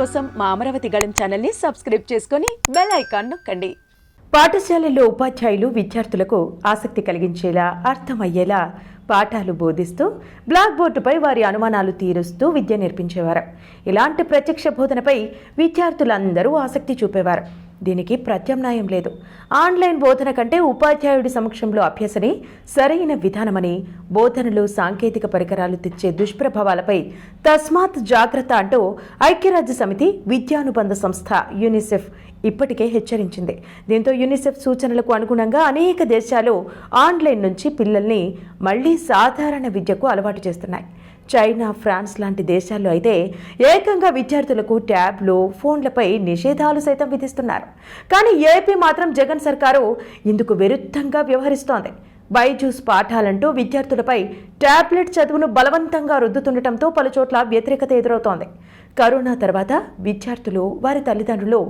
కోసం మా అమరావతి గళం ఛానల్ని సబ్స్క్రైబ్ చేసుకొని బెల్ ఐకాన్ నొక్కండి. పాఠశాలల్లో ఉపాధ్యాయులు విద్యార్థులకు ఆసక్తి కలిగించేలా అర్థమయ్యేలా పాఠాలు బోధిస్తూ బ్లాక్ బోర్డుపై వారి అనుమానాలు తీరుస్తూ విద్య నేర్పించేవారు. ఇలాంటి ప్రత్యక్ష బోధనపై విద్యార్థులందరూ ఆసక్తి చూపేవారు. దీనికి ప్రత్యామ్నాయం లేదు. ఆన్లైన్ బోధన కంటే ఉపాధ్యాయుడి సమక్షంలో అభ్యసనే సరైన విధానమని బోధనలు సాంకేతిక పరికరాలు తెచ్చే దుష్ప్రభావాలపై తస్మాత్ జాగ్రత్త అంటూ ఐక్యరాజ్య సమితి విద్యానుబంధ సంస్థ యూనిసెఫ్ ఇప్పటికే హెచ్చరించింది. దీంతో యూనిసెఫ్ సూచనలకు అనుగుణంగా అనేక దేశాలు ఆన్లైన్ నుంచి పిల్లల్ని మళ్ళీ సాధారణ విద్యకు అలవాటు చేస్తున్నాయి. చైనా ఫ్రాన్స్ లాంటి దేశాల్లో అయితే ఏకంగా విద్యార్థులకు ట్యాబ్లు ఫోన్లపై నిషేధాలు సైతం విధిస్తున్నారు. కానీ ఏపీ మాత్రం జగన్ సర్కారు ఇందుకు విరుద్ధంగా వ్యవహరిస్తోంది. బైజూస్ పాఠాలంటూ విద్యార్థులపై ట్యాబ్లెట్ చదువును బలవంతంగా రుద్దుతుండటంతో పలుచోట్ల వ్యతిరేకత ఎదురవుతోంది. కరోనా తర్వాత విద్యార్థులు వారి తల్లిదండ్రులు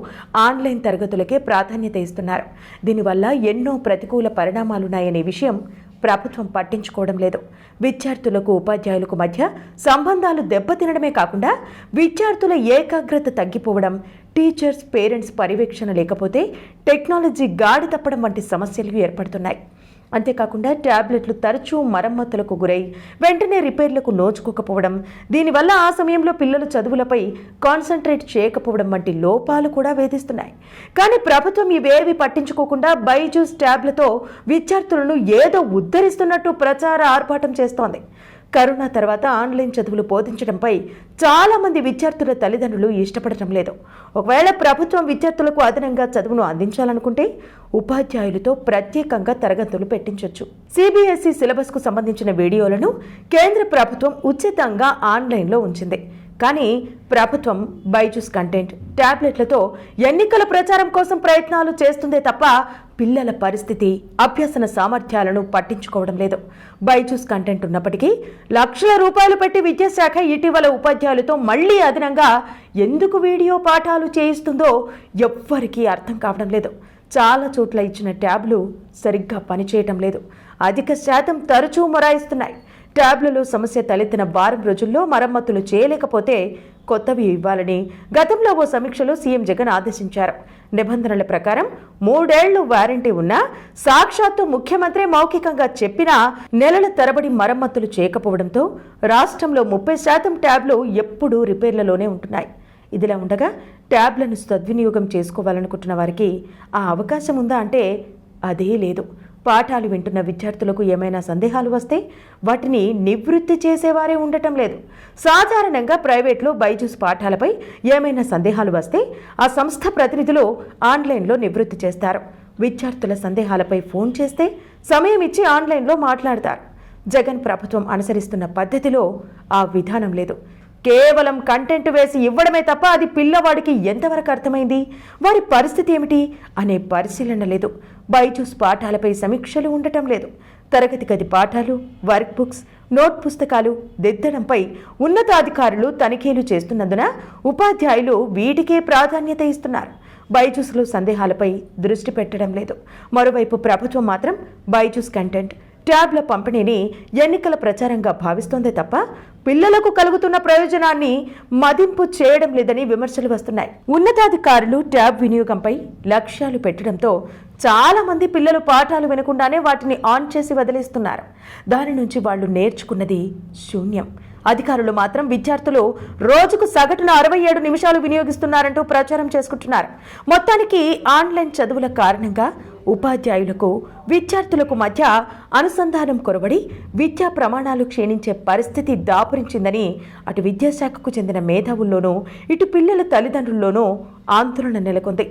ఆన్లైన్ తరగతులకే ప్రాధాన్యత ఇస్తున్నారు. దీనివల్ల ఎన్నో ప్రతికూల పరిణామాలున్నాయనే విషయం ప్రభుత్వం పట్టించుకోవడం లేదు. విద్యార్థులకు ఉపాధ్యాయులకు మధ్య సంబంధాలు దెబ్బతినడమే కాకుండా విద్యార్థుల ఏకాగ్రత తగ్గిపోవడం టీచర్స్ పేరెంట్స్ పర్యవేక్షణ లేకపోతే టెక్నాలజీ గాడి తప్పడం వంటి సమస్యలు ఏర్పడుతున్నాయి. అంతేకాకుండా ట్యాబ్లెట్లు తరచూ మరమ్మతులకు గురై వెంటనే రిపేర్లకు నోచుకోకపోవడం దీనివల్ల ఆ సమయంలో పిల్లలు చదువులపై కాన్సన్ట్రేట్ చేయకపోవడం వంటి లోపాలు కూడా వేధిస్తున్నాయి. కానీ ప్రభుత్వం ఇవేవి పట్టించుకోకుండా బైజూస్ ట్యాబ్లతో విద్యార్థులను ఏదో ఉద్ధరిస్తున్నట్టు ప్రచార ఆర్భాటం చేస్తోంది. కరోనా తర్వాత ఆన్లైన్ చదువులు బోధించడంపై చాలామంది విద్యార్థుల తల్లిదండ్రులు ఇష్టపడటం లేదు. ఒకవేళ ప్రభుత్వం విద్యార్థులకు అదనంగా చదువును అందించాలనుకుంటే ఉపాధ్యాయులతో ప్రత్యేకంగా తరగతులు పెట్టించవచ్చు సిబిఎస్ఈ సిలబస్కు సంబంధించిన వీడియోలను కేంద్ర ప్రభుత్వం ఉచితంగా ఆన్లైన్లో ఉంచింది. కానీ ప్రభుత్వం బైజూస్ కంటెంట్ ట్యాబ్లెట్లతో ఎన్నికల ప్రచారం కోసం ప్రయత్నాలు చేస్తుందే తప్ప పిల్లల పరిస్థితి అభ్యసన సామర్థ్యాలను పట్టించుకోవడం లేదు. బైజూస్ కంటెంట్ ఉన్నప్పటికీ లక్షల రూపాయలు పెట్టి విద్యాశాఖ ఇటీవల ఉపాధ్యాయులతో మళ్ళీ అదనంగా ఎందుకు వీడియో పాఠాలు చేయిస్తుందో ఎవ్వరికీ అర్థం కావడం లేదు. చాలా చోట్ల ఇచ్చిన ట్యాబ్లు సరిగ్గా పనిచేయటం లేదు. అధిక శాతం తరచూ మొరాయిస్తున్నాయి. ట్యాబ్లలో సమస్య తలెత్తిన వారం రోజుల్లో మరమ్మతులు చేయలేకపోతే కొత్తవి ఇవ్వాలని గతంలో ఓ సమీక్షలో సీఎం జగన్ ఆదేశించారు. నిబంధనల ప్రకారం మూడేళ్ళు వారంటీ ఉన్నా సాక్షాత్తు ముఖ్యమంత్రి మౌఖికంగా చెప్పినా నెలల తరబడి మరమ్మతులు చేయకపోవడంతో రాష్ట్రంలో ముప్పై శాతం ట్యాబ్లు ఎప్పుడూ రిపేర్లలోనే ఉంటున్నాయి. ఇదిలా ఉండగా ట్యాబ్లను సద్వినియోగం చేసుకోవాలనుకుంటున్న వారికి ఆ అవకాశం ఉందా అంటే అదే లేదు. పాఠాలు వింటున్న విద్యార్థులకు ఏమైనా సందేహాలు వస్తే వాటిని నివృత్తి చేసేవారే ఉండటం లేదు. సాధారణంగా ప్రైవేట్లో బైజూస్ పాఠాలపై ఏమైనా సందేహాలు వస్తే ఆ సంస్థ ప్రతినిధులు ఆన్లైన్లో నివృత్తి చేస్తారు. విద్యార్థుల సందేహాలపై ఫోన్ చేస్తే సమయం ఇచ్చి ఆన్లైన్లో మాట్లాడతారు. జగన్ ప్రభుత్వం అనుసరిస్తున్న పద్ధతిలో ఆ విధానం లేదు. కేవలం కంటెంట్ వేసి ఇవ్వడమే తప్ప అది పిల్లవాడికి ఎంతవరకు అర్థమైంది? వారి పరిస్థితి ఏమిటి? అనే పరిశీలన లేదు. బైజూస్ పాఠాలపై సమీక్షలు ఉండటం లేదు. తరగతి గది పాఠాలు వర్క్ బుక్స్ నోట్ పుస్తకాలు దిద్దడంపై ఉన్నతాధికారులు తనిఖీలు చేస్తున్నందున ఉపాధ్యాయులు వీటికే ప్రాధాన్యత ఇస్తున్నారు. బైజూస్లో సందేహాలపై దృష్టి పెట్టడం లేదు. మరోవైపు ప్రభుత్వం మాత్రం బైజూస్ కంటెంట్ ట్యాబ్ల పంపిణీని ఎన్నికల ప్రచారంగా భావిస్తోందే తప్ప పిల్లలకు కలుగుతున్న ప్రయోజనాన్ని మదింపు చేయడం లేదని విమర్శలు వస్తున్నాయి. ఉన్నతాధికారులు ట్యాబ్ వినియోగంపై లక్ష్యాలు పెట్టడంతో చాలా మంది పిల్లలు పాఠాలు వినకుండానే వాటిని ఆన్ చేసి వదిలేస్తున్నారు. దాని నుంచి వాళ్ళు నేర్చుకున్నది శూన్యం. అధికారులు మాత్రం విద్యార్థులు రోజుకు సగటున అరవై ఏడు నిమిషాలు వినియోగిస్తున్నారంటూ ప్రచారం చేసుకుంటున్నారు. మొత్తానికి ఆన్లైన్ చదువుల కారణంగా ఉపాధ్యాయులకు విద్యార్థులకు మధ్య అనుసంధానం కొరవడి విద్యా ప్రమాణాలు క్షీణించే పరిస్థితి దాపురించిందని అటు విద్యాశాఖకు చెందిన మేధావుల్లోనూ ఇటు పిల్లల తల్లిదండ్రుల్లోనూ ఆందోళన నెలకొంది.